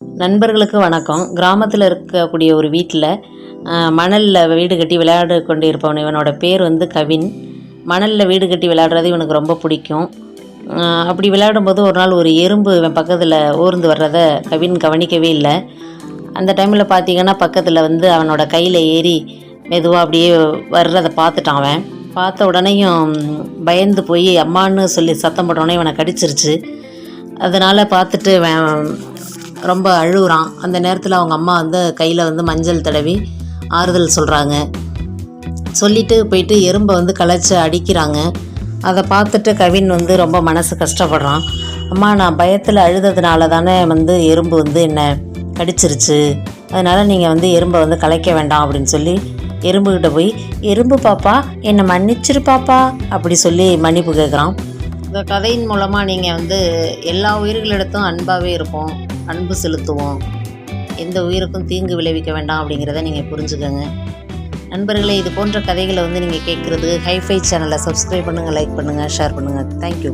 நண்பர்களுக்கு வணக்கம். கிராமத்தில் இருக்கக்கூடிய ஒரு வீட்டில் மணலில் வீடு கட்டி விளையாடு கொண்டு இருப்பவன் இவனோட பேர் வந்து கவின். மணலில் வீடு கட்டி விளையாடுறது இவனுக்கு ரொம்ப பிடிக்கும். அப்படி விளையாடும்போது ஒரு நாள் ஒரு எறும்பு இவன் பக்கத்தில் ஊர்ந்து வர்றதை கவின் கவனிக்கவே இல்லை. அந்த டைமில் பார்த்தீங்கன்னா பக்கத்தில் வந்து அவனோட கையில் ஏறி மெதுவாக அப்படியே வர்றதை பார்த்துட்டான் அவன். பார்த்த உடனேயும் பயந்து போய் அம்மான்னு சொல்லி சத்தம் போட்ட உடனே இவனை கடிச்சிருச்சு. அதனால் பார்த்துட்டு ரொம்ப அழுகுறான். அந்த நேரத்தில் அவங்க அம்மா வந்து கையில் வந்து மஞ்சள் தடவி ஆறுதல் சொல்கிறாங்க சொல்லிட்டு போயிட்டு எறும்பை வந்து கலைச்சி அடிக்கிறாங்க. அதை பார்த்துட்டு கவின் வந்து ரொம்ப மனசு கஷ்டப்படுறான். அம்மா நான் பயத்தில் அழுததுனால தானே வந்து எறும்பு வந்து என்னை கடிச்சிருச்சு. அதனால் நீங்கள் வந்து எறும்பை வந்து கலைக்க வேண்டாம் அப்படின்னு சொல்லி எறும்புக்கிட்ட போய் எறும்பு பாப்பா என்னை மன்னிச்சிரு பாப்பா அப்படி சொல்லி மன்னிப்பு கேட்குறான் இந்த கதையின் மூலமாக நீங்கள் வந்து எல்லா உயிர்களிடத்தும் அன்பாகவே இருப்போம். அன்பு செலுத்துவோம். எந்த உயிருக்கும் தீங்கு விளைவிக்க வேண்டாம் அப்படிங்கிறத நீங்கள் புரிஞ்சுக்கோங்க. நண்பர்களே இது போன்ற கதைகளை வந்து நீங்கள் கேட்குறது ஹைஃபை சேனலை சப்ஸ்கிரைப் பண்ணுங்கள் லைக் பண்ணுங்கள் ஷேர் பண்ணுங்கள் தேங்க்யூ